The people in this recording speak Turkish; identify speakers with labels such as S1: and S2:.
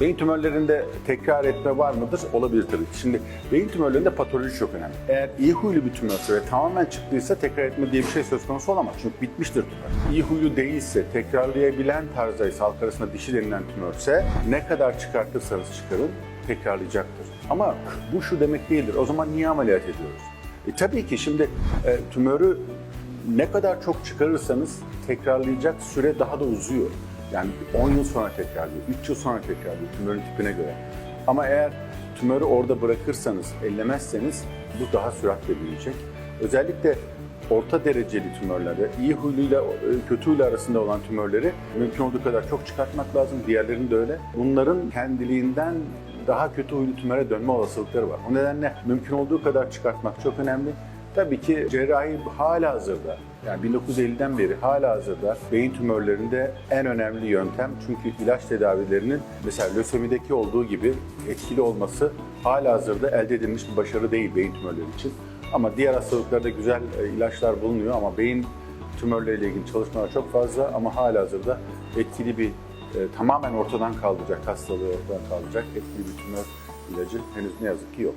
S1: Beyin tümörlerinde tekrar etme var mıdır? Olabilir tabii. Şimdi beyin tümörlerinde patoloji çok önemli. Eğer iyi huylu bir tümörse ve tamamen çıktıysa tekrar etme diye bir şey söz konusu olamaz. Çünkü bitmiştir tümör. İyi huylu değilse, tekrarlayabilen tarzdaysa, halk arasında dişi denilen tümörse ne kadar çıkartırsanız çıkarın tekrarlayacaktır. Ama bu şu demek değildir. O zaman niye ameliyat ediyoruz? E, tabii ki şimdi e, tümörü ne kadar çok çıkarırsanız tekrarlayacak süre daha da uzuyor. Yani 10 yıl sonra tekrarlıyor, 3 yıl sonra tekrarlıyor tümörün tipine göre. Ama eğer tümörü orada bırakırsanız, ellemezseniz bu daha süratle büyüyecek. Özellikle orta dereceli tümörleri, iyi huyluyla e, kötü huylu arasında olan tümörleri mümkün olduğu kadar çok çıkartmak lazım. Diğerlerini de öyle. Bunların kendiliğinden daha kötü huylu tümöre dönme olasılıkları var. O nedenle mümkün olduğu kadar çıkartmak çok önemli. Tabii ki cerrahi hala hazırda, yani 1950'den beri hala hazırda beyin tümörlerinde en önemli yöntem. Çünkü ilaç tedavilerinin mesela lösemideki olduğu gibi etkili olması hala hazırda elde edilmiş bir başarı değil beyin tümörleri için. Ama diğer hastalıklarda güzel e, ilaçlar bulunuyor ama beyin tümörleriyle ilgili çalışmalar çok fazla ama hala hazırda etkili bir e, tamamen ortadan kaldıracak hastalığı ortadan kaldıracak etkili bir tümör ilacı henüz ne yazık ki yok.